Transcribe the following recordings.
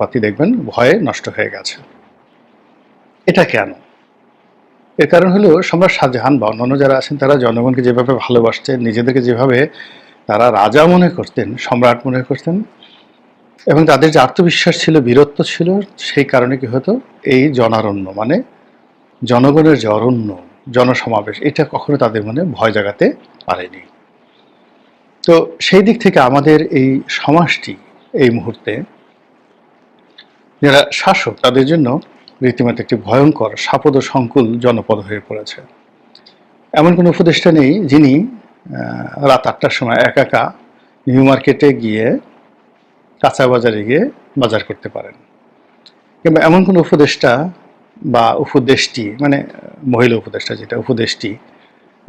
যন্ত্রপাতি দেখবেন, ভয়ে নষ্ট হয়ে গেছে। এটা কেন? এর কারণ হলো সম্রাট শাহজাহান বা অন্যান্য যারা আছেন, তারা জনগণকে যেভাবে ভালোবাসতেন, নিজেদেরকে যেভাবে তারা রাজা মনে করতেন, সম্রাট মনে করতেন, এবং তাদের যে আত্মবিশ্বাস ছিল, বীরত্ব ছিল, সেই কারণে কি হতো? এই জনারণ্য মানে জনগণের যে অরণ্য, জনসমাবেশ, এটা কখনো তাদের মনে ভয় জাগাতে পারেনি। তো সেই দিক থেকে আমাদের এই সমাজটি এই মুহূর্তে যারা শাসক, তাদের জন্য রীতিমতো একটি ভয়ঙ্কর, সাপদ সংকুল জনপদ হয়ে পড়েছে। এমন কোনো উপদেষ্টা নেই যিনি রাত আটটার সময় একা একা নিউ মার্কেটে গিয়ে কাঁচা বাজারে গিয়ে বাজার করতে পারেন। কিংবা এমন কোনো উপদেষ্টা বা উপদেষ্টি মানে মহিলা উপদেষ্টা যেটা, উপদেষ্টি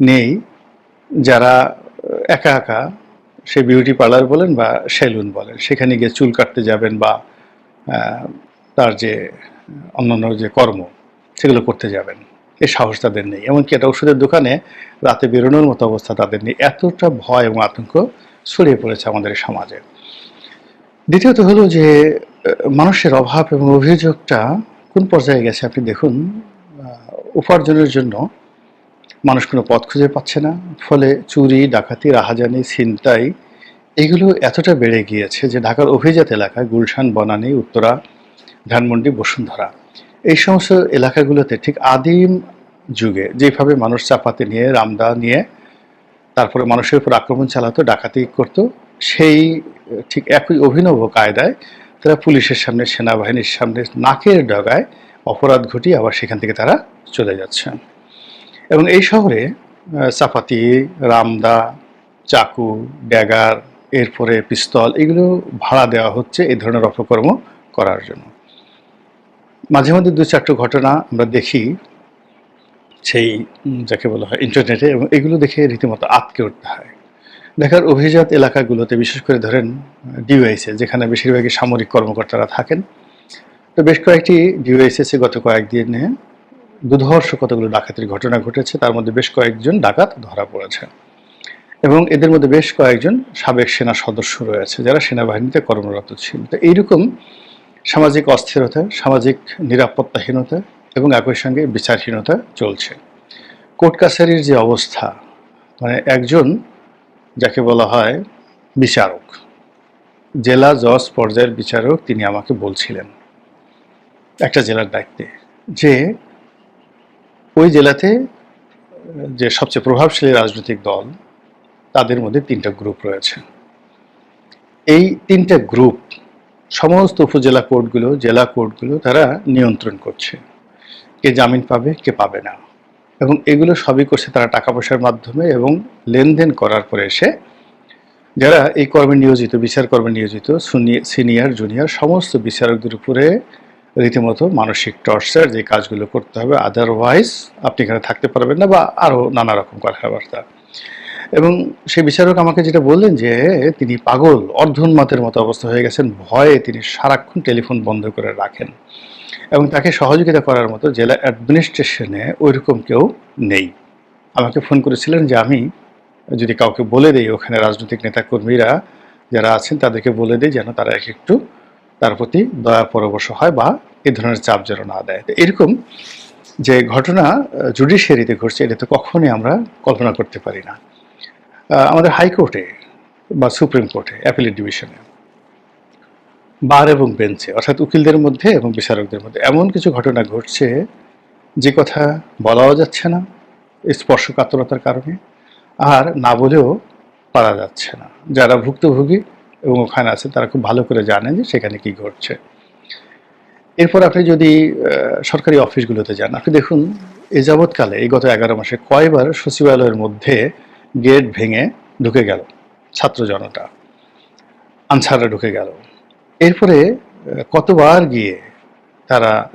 নেই যারা একা একা সে বিউটি পার্লার বলেন বা সেলুন বলেন, সেখানে গিয়ে চুল কাটতে যাবেন বা তার যে অন্যান্য যে কর্ম, সেগুলো করতে যাবেন। এই সাহস তাদের নেই। এমনকি একটা ওষুধের দোকানে রাতে বেরোনোর মতো অবস্থা তাদের নেই। এতটা ভয় এবং আতঙ্ক ছড়িয়ে পড়েছে আমাদের সমাজে। দ্বিতীয়ত হলো যে মানুষের অভাব এবং অভিযোগটা কোন পর্যায়ে গেছে আপনি দেখুন উপার্জনের জন্য মানুষ কোনো পথ খুঁজে পাচ্ছে না। ফলে চুরি, ডাকাতি, রাহাজানি, ছিনতাই এগুলো এতটা বেড়ে গিয়েছে যে ঢাকার অভিজাত এলাকা গুলশান, বনানী, উত্তরা, ধানমন্ডি, বসুন্ধরা, এই সমস্ত এলাকাগুলোতে ঠিক আদিম যুগে যেভাবে মানুষ চাপাতে নিয়ে, রামদা নিয়ে, তারপরে মানুষের উপর আক্রমণ চালাতো, ডাকাতি করত, সেই, ঠিক একই অভিনব কায়দায় তারা পুলিশের সামনে, সেনাবাহিনীর সামনে নাকের ডগায় অপরাধ ঘটিয়ে আবার সেখান থেকে তারা চলে যাচ্ছেন এবং এই শহরে চাপাতি, রামদা, চাকু, ড্যাগার এরপরে পিস্তল, এগুলো ভাড়া দেওয়া হচ্ছে এই ধরনের অপকর্ম করার জন্য। মাঝে মধ্যে দু চারটে ঘটনা আমরা দেখি, সেই যাকে বলা হয় ইন্টারনেটে এবং এগুলো দেখে রীতিমতো আটকে উঠতে হয়। দেখার অভিজাত এলাকাগুলোতে, বিশেষ করে ধরেন ডিওয়াইসে, যেখানে বেশিরভাগই সামরিক কর্মকর্তারা থাকেন, তো বেশ কয়েকটি ডিওয়াইসএসে গত কয়েকদিনে দুধর্ষ কতগুলো ডাকাতির ঘটনা ঘটেছে, তার মধ্যে বেশ কয়েকজন ডাকাত ধরা পড়েছে। এবং এদের মধ্যে বেশ কয়েকজন সাবেক সেনা সদস্য রয়েছে, যারা সেনাবাহিনীতে কর্মরত ছিল। তো এইরকম সামাজিক অস্থিরতা, সামাজিক নিরাপত্তাহীনতা এবং একই সঙ্গে বিচারহীনতা চলছে। কোর্ট কাছারির যে অবস্থা মানে একজন যাকে বলা হয় বিচারক, জেলা জজ পর্যায়ের বিচারক তিনি আমাকে বলছিলেন, একটা জেলার দায়িত্বে, যে ওই জেলাতে যে সবচেয়ে প্রভাবশালী রাজনৈতিক দল তাদের মধ্যে তিনটা গ্রুপ রয়েছে। এই তিনটা গ্রুপ সমস্ত উপজেলা কোর্টগুলো, জেলা কোর্টগুলো তারা নিয়ন্ত্রণ করছে। কে জামিন পাবে, কে পাবে না। এবং এগুলো সবই করছে তারা টাকা পয়সার মাধ্যমে এবং লেনদেন করার পরে এসে যারা এই কর্মে নিয়োজিত, বিচার কর্মে নিয়োজিত সিনিয়র জুনিয়র সমস্ত বিচারকদের উপরে রীতিমতো মানসিক টর্চার যে কাজগুলো করতে হবে আদারওয়াইজ আপনি এখানে থাকতে পারবেন না বা আরও নানা রকম কথাবার্তা। এবং সেই বিচারক আমাকে যেটা বললেন যে, তিনি পাগল অর্ধন্মাতের মতো অবস্থা হয়ে গেছেন, ভয়ে তিনি সারাক্ষণ টেলিফোন বন্ধ করে রাখেন। এবং তাকে সহযোগিতা করার মতো জেলা অ্যাডমিনিস্ট্রেশনে ওইরকম কেউ নেই। আমাকে ফোন করেছিলেন যে, আমি যদি কাউকে বলে দেই, ওখানে রাজনৈতিক নেতাকর্মীরা যারা আছেন, তাদেরকে বলে দেয় যেন তারা এক একটু তার প্রতি দয়া পরবশ হয় বা এ ধরনের চাপ যেন না দেয়। এরকম যে ঘটনা জুডিশিয়ারিতে ঘটছে, এটা তো কখনোই আমরা কল্পনা করতে পারি না। আমাদের হাইকোর্টে বা সুপ্রিম কোর্টে অ্যাপিলেট ডিভিশনে বার এবং বেঞ্চে অর্থাৎ উকিলদের মধ্যে এবং বিচারকদের মধ্যে, এমন কিছু ঘটনা ঘটছে যে কথা বলাও যাচ্ছে না, স্পর্শকাতরতার কারণে, আর না বলেও পারা যাচ্ছে না। যারা ভুক্তভোগী এবং ওখানে আছে, তারা খুব ভালো করে জানেন যে সেখানে কি ঘটছে। এরপর আপনি যদি সরকারি অফিসগুলোতে যান, আপনি দেখুন, এ যাবৎকালে, এই গত এগারো মাসে কয়বার সচিবালয়ের মধ্যে গেট ভেঙে ঢুকে গেল ছাত্র জনতা। আনসাররা ঢুকে গেল। এরপরে কতবার গিয়ে তারা